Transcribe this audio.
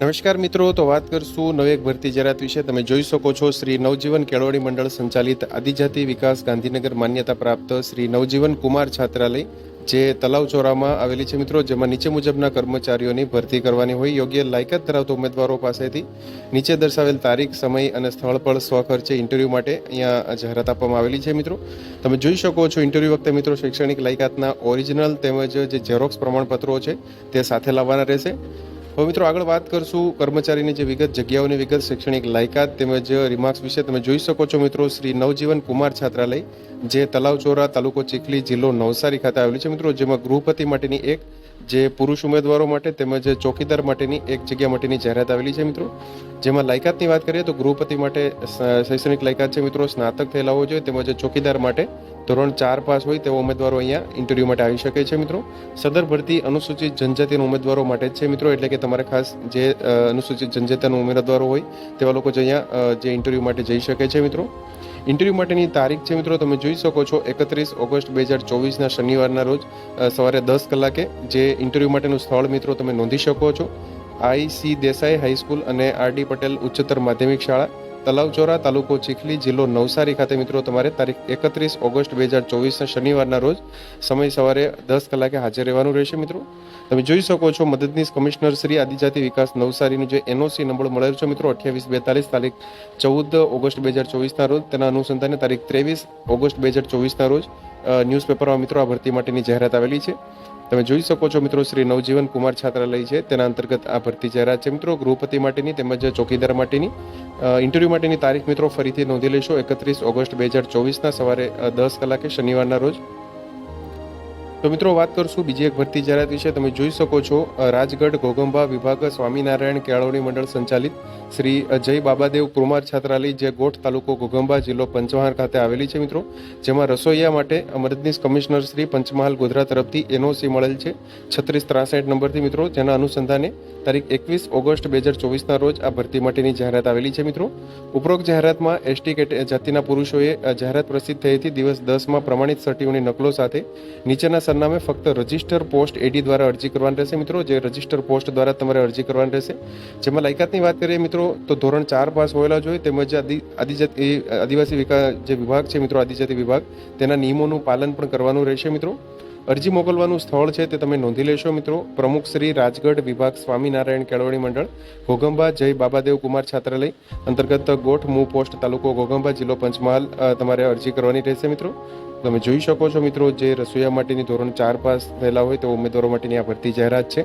નમસ્કાર મિત્રો, તો વાત કરશું નવી એક ભરતી જાહેરાત વિશે. તમે જોઈ શકો છો, શ્રી નવજીવન કેળવણી મંડળ સંચાલિત આદિજાતિ વિકાસ ગાંધીનગર માન્યતા પ્રાપ્ત શ્રી નવજીવન કુમાર છાત્રાલય, જે તલાવ ચોરામાં આવેલી છે મિત્રો. જેમાં નીચે મુજબના કર્મચારીઓની ભરતી કરવાની હોય, યોગ્ય લાયકાત ધરાવતા ઉમેદવારો પાસેથી નીચે દર્શાવેલ તારીખ, સમય અને સ્થળ પર સ્વખર્ચે ઇન્ટરવ્યૂ માટે અહીંયા જાહેરાત આપવામાં આવેલી છે મિત્રો. તમે જોઈ શકો છો, ઇન્ટરવ્યૂ વખતે મિત્રો શૈક્ષણિક લાયકાતના ઓરિજિનલ તેમજ જે ઝેરોક્સ પ્રમાણપત્રો છે, તે સાથે લાવવાના રહેશે. હવે મિત્રો આગળ વાત કરશું કર્મચારીની જે વિગત, જગ્યાઓની વિગત, શૈક્ષણિક લાયકાત તેમજ રિમાર્ક્સ વિશે તમે જોઈ શકો છો મિત્રો. શ્રી નવજીવન કુમાર છાત્રાલય, જે તલાવચોરા તાલુકો ચીખલી જિલ્લો નવસારી ખાતે આવેલું છે મિત્રો, જેમાં ગૃહપતિ માટેની એક જે પુરુષ ઉમેદવારો માટે તેમજ ચોકીદાર માટેની એક જગ્યા માટેની જાહેરાત આવેલી છે, મિત્રો. જેમાં લાયકાતની વાત કરીએ તો ગૃહપતિ માટે શૈક્ષણિક લાયકાત છે, મિત્રો. સ્નાતક થયેલા હોવો જોઈએ તેમજ ચોકીદાર માટે ધોરણ ચાર પાસ હોય તેવા ઉમેદવારો અહીંયા ઇન્ટરવ્યૂ માટે આવી શકે છે, મિત્રો. સદર ભરતી અનુસૂચિત જનજાતિના ઉમેદવારો માટે જ છે, મિત્રો. એટલે કે તમારે ખાસ જે અનુસૂચિત જનજાતિના ઉમેદવારો હોય તેવા લોકો જ અહીંયા જે ઇન્ટરવ્યૂ માટે જઈ શકે છે, મિત્રો. ઇન્ટરવ્યૂ માટેની તારીખ છે મિત્રો, તમે જોઈ શકો છો, એકત્રીસ ઓગસ્ટ બે હજાર ચોવીસના શનિવારના રોજ સવારે દસ કલાકે જે ઇન્ટરવ્યૂ માટેનું સ્થળ મિત્રો તમે નોંધી શકો છો. I C Desai high school અને આર ડી પટેલ ઉચ્ચતર માધ્યમિક શાળા. તલાવચોરા તાલુકો ચીખલી, જિલ્લો નવસારી ખાતે મિત્રો તમારે તારીખ એકત્રીસ ઓગસ્ટ બે હજાર ચોવીસના શનિવારના રોજ સમય સવારે દસ કલાકે હાજર રહેવાનું રહેશે મિત્રો. તમે જોઈ શકો છો મદદનીશ કમિશનર શ્રી આદિજાતિ વિકાસ નવસારીનું જે એનઓસી નંબર મળેલો છે મિત્રો, અઠ્યાવીસ, બેતાલીસ તારીખ ચૌદ ઓગસ્ટ બે હજાર ચોવીસના રોજ, તેના અનુસંધાને તારીખ ત્રેવીસ ઓગસ્ટ બે હજાર ચોવીસના રોજ ન્યૂઝપેપરમાં મિત્રો આ ભરતી માટેની જાહેરાત આવેલી છે. તમે જોઈ શકો છો મિત્રો, શ્રી નવજીવન કુમાર છાત્રાલય છે. તેના અંતર્ગત આ ભરતી જાહેરાત છે મિત્રો. ગૃહપતિ માટેની તેમજ ચોકીદાર માટેની ઇન્ટરવ્યૂ માટેની તારીખ મિત્રો ફરીથી નોંધી લેશો એકત્રીસ ઓગસ્ટ બે હજાર ચોવીસના સવારે દસ કલાકે શનિવારના રોજ. તો મિત્રો, વાત કરશું બીજી એક ભરતી જાહેરાત વિશે. તમે જોઈ શકો છો રાજગઢ ઘોગંબા વિભાગ સ્વામિનારાયણ કેળવણી મંડળ સંચાલિત શ્રી અજય બાબાદેવ કુમાર છાત્રાલય, જે ગોઠ તાલુકો ઘોગંબા જિલ્લો પંચમહાલ ખાતે આવેલી છે મિત્રો. જેમાં રસોઈયા માટે મદદનીશ કમિશનર શ્રી પંચમહાલ ગોધરા તરફથી એનઓસી મળેલ છે. છત્રીસ ત્રાસઠ નંબરથી મિત્રો, જેના અનુસંધાને તારીખ એકવીસ ઓગસ્ટ બે હજાર ચોવીસના રોજ આ ભરતી માટેની જાહેરાત આવેલી છે મિત્રો. ઉપરોક્ત જાહેરાતમાં એસટી જાતિના પુરુષોએ જાહેરાત પ્રસિદ્ધ થઈ હતી દિવસ દસમાં પ્રમાણિત સર્ટીઓની નકલો સાથે નીચેના સરનામે ફક્ત રજિસ્ટર પોસ્ટ એડી દ્વારા અરજી કરવાની રહેશે મિત્રો. જે રજિસ્ટર પોસ્ટ દ્વારા તમારે અરજી કરવાની રહેશે. જેમાં લાયકાતની વાત કરીએ મિત્રો, તો ધોરણ ચાર પાસ હોયેલા જોઈએ તેમજ આદિ, આદિજાતિ આદિવાસી વિકાસ જે વિભાગ છે મિત્રો, આદિજાતિ વિભાગ, તેના નિયમોનું પાલન પણ કરવાનું રહેશે મિત્રો. અરજી મોકલવાનું સ્થળ છે તે તમે નોંધી લેશો, મિત્રો. પ્રમુખ શ્રી રાજગઢ વિભાગ સ્વામિનારાયણ કેળવણી મંડળ ઘોગંબા જય બાબાદેવ કુમાર છાત્રાલય, અંતર્ગત ગોઠ મૂ પોસ્ટ તાલુકો ઘોગંબા જિલ્લો પંચમહાલ તમારે અરજી કરવાની રહેશે, મિત્રો. તમે જોઈ શકો છો, મિત્રો, જે રસોઈયા માટેની ધોરણ ચાર પાસ થયેલા હોય તો ઉમેદવારો માટેની આ ભરતી જાહેરાત છે.